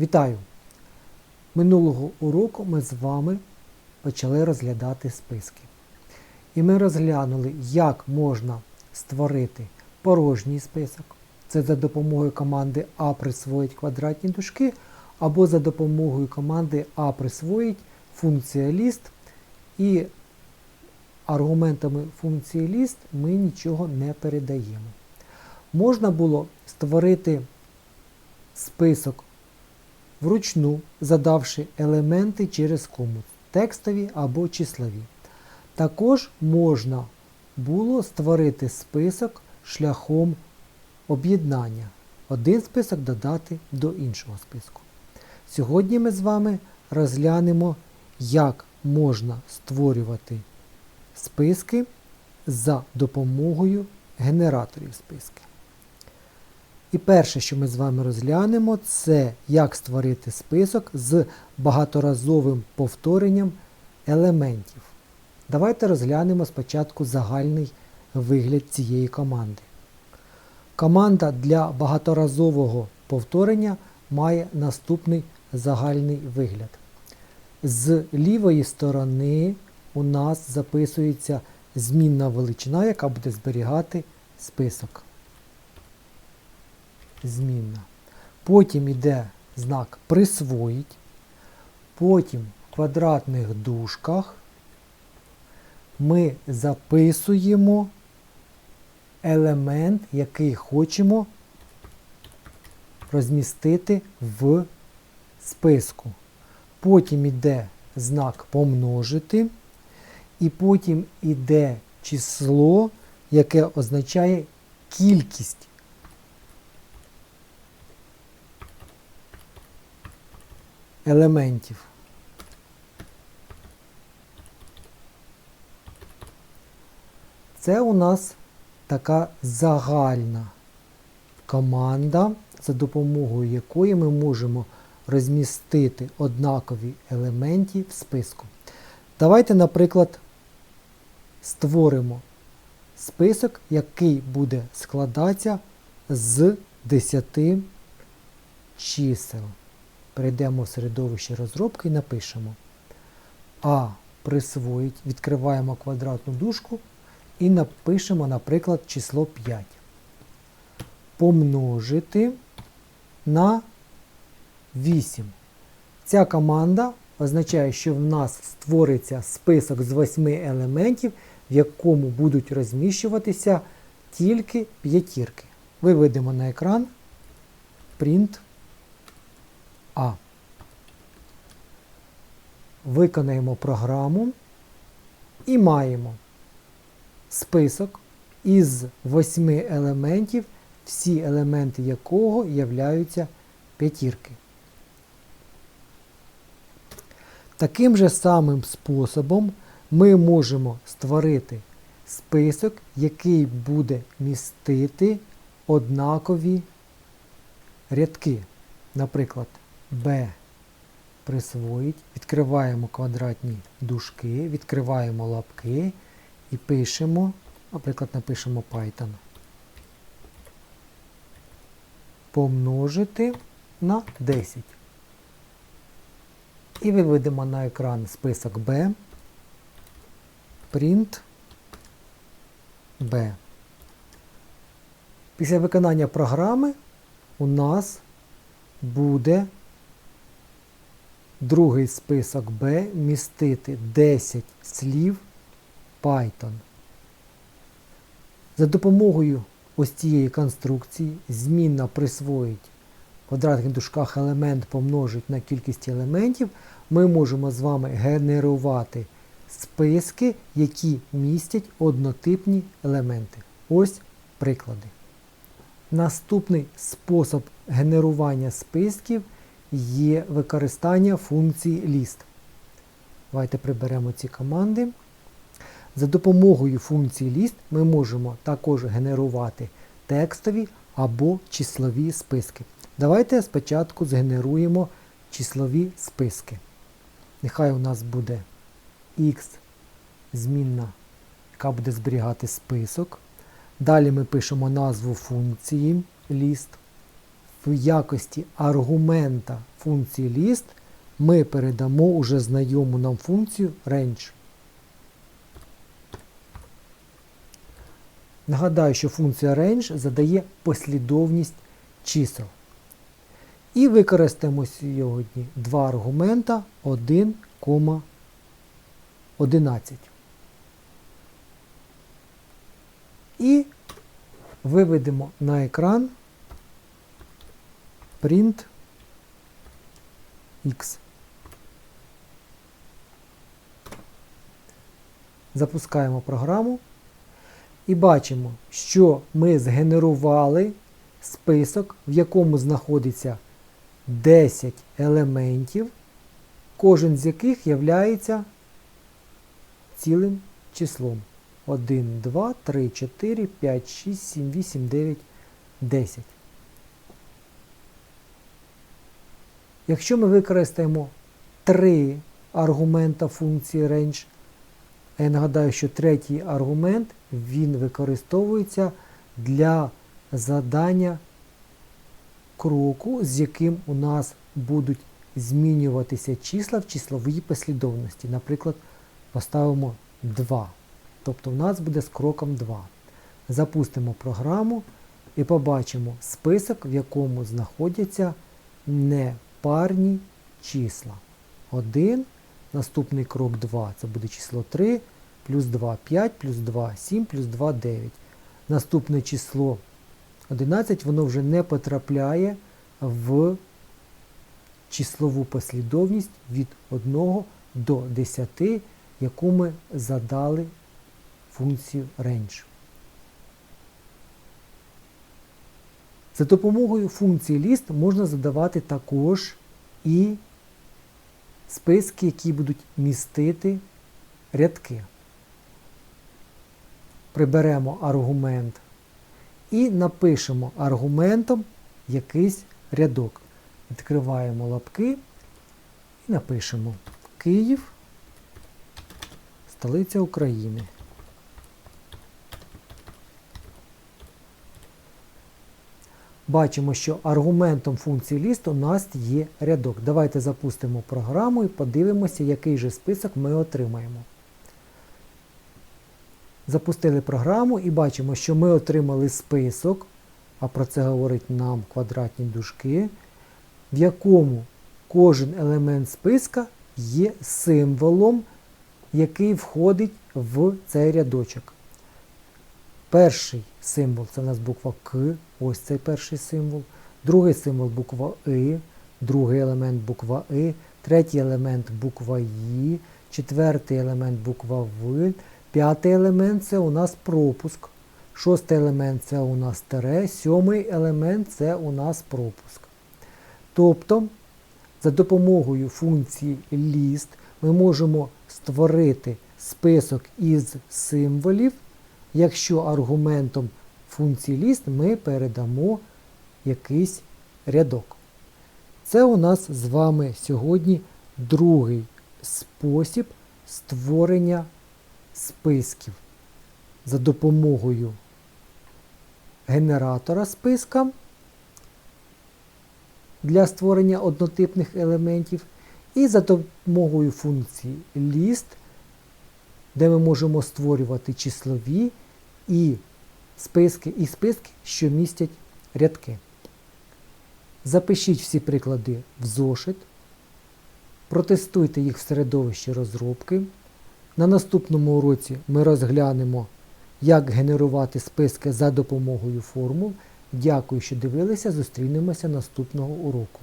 Вітаю! Минулого уроку ми з вами почали розглядати списки. І ми розглянули, як можна створити порожній список. Це за допомогою команди А присвоїть квадратні дужки, або за допомогою команди А присвоїть функція ліст. І аргументами функції ліст ми нічого не передаємо. Можна було створити список вручну, задавши елементи через кому текстові або числові. Також можна було створити список шляхом об'єднання. Один список додати до іншого списку. Сьогодні ми з вами розглянемо, як можна створювати списки за допомогою генераторів списки. І перше, що ми з вами розглянемо, це як створити список з багаторазовим повторенням елементів. Давайте розглянемо спочатку загальний вигляд цієї команди. Команда для багаторазового повторення має наступний загальний вигляд. З лівої сторони у нас записується змінна величина, яка буде зберігати список. Змінна. Потім йде знак присвоїть. Потім в квадратних дужках ми записуємо елемент, який хочемо розмістити в списку. Потім йде знак помножити. І потім йде число, яке означає кількість. Елементів. Це у нас така загальна команда, за допомогою якої ми можемо розмістити однакові елементи в списку. Давайте, наприклад, створимо список, який буде складатися з 10 чисел. Перейдемо в середовище розробки і напишемо А присвоїть, відкриваємо квадратну дужку і напишемо, наприклад, число 5. Помножити на 8. Ця команда означає, що в нас створиться список з 8 елементів, в якому будуть розміщуватися тільки п'ятірки. Виведемо на екран print А. Виконаємо програму і маємо список із 8 елементів, всі елементи якого являються п'ятірки. Таким же самим способом ми можемо створити список, який буде містити однакові рядки. Наприклад, B присвоїть, відкриваємо квадратні дужки, відкриваємо лапки і пишемо, наприклад, напишемо Python. Помножити на 10. І виведемо на екран список B, print B. Після виконання програми у нас буде другий список B містити 10 слів Python. За допомогою ось цієї конструкції змінна присвоїть в квадратних дужках елемент помножить на кількість елементів, ми можемо з вами генерувати списки, які містять однотипні елементи. Ось приклади. Наступний спосіб генерування списків є використання функції list. Давайте приберемо ці команди. За допомогою функції list ми можемо також генерувати текстові або числові списки. Давайте спочатку згенеруємо числові списки. Нехай у нас буде x змінна, яка буде зберігати список. Далі ми пишемо назву функції list. В якості аргумента функції list ми передамо уже знайому нам функцію range. Нагадаю, що функція range задає послідовність чисел. І використаємо сьогодні два аргумента 1, 11. І виведемо на екран print x. Запускаємо програму і бачимо, що ми згенерували список, в якому знаходиться 10 елементів, кожен з яких являється цілим числом. 1, 2, 3, 4, 5, 6, 7, 8, 9, 10. Якщо ми використаємо три аргумента функції range, я нагадаю, що третій аргумент він використовується для задання кроку, з яким у нас будуть змінюватися числа в числовій послідовності. Наприклад, поставимо 2. Тобто у нас буде з кроком 2. Запустимо програму і побачимо список, в якому знаходяться непарні числа. 1, наступний крок 2, це буде число 3, плюс 2 5, плюс 2 7, плюс 2 9. Наступне число 11, воно вже не потрапляє в числову послідовність від 1 до 10, яку ми задали функцію range. За допомогою функції list можна задавати також і списки, які будуть містити рядки. Приберемо аргумент і напишемо аргументом якийсь рядок. Відкриваємо лапки і напишемо Київ, столиця України. Бачимо, що аргументом функції list у нас є рядок. Давайте запустимо програму і подивимося, який же список ми отримаємо. Запустили програму і бачимо, що ми отримали список, а про це говорить нам квадратні дужки, в якому кожен елемент списка є символом, який входить в цей рядочок. Перший символ це у нас буква К, ось цей перший символ. Другий символ буква И, другий елемент буква И, третій елемент буква І, четвертий елемент буква В, п'ятий елемент це у нас пропуск. Шостий елемент це у нас тире, сьомий елемент це у нас пропуск. Тобто, за допомогою функції list ми можемо створити список із символів, якщо аргументом функції list ми передамо якийсь рядок. Це у нас з вами сьогодні другий спосіб створення списків за допомогою генератора списка для створення однотипних елементів і за допомогою функції list, де ми можемо створювати числові і списки, і списки, що містять рядки. Запишіть всі приклади в зошит, протестуйте їх в середовищі розробки. На наступному уроці ми розглянемо, як генерувати списки за допомогою формул. Дякую, що дивилися. Зустрінемося наступного уроку.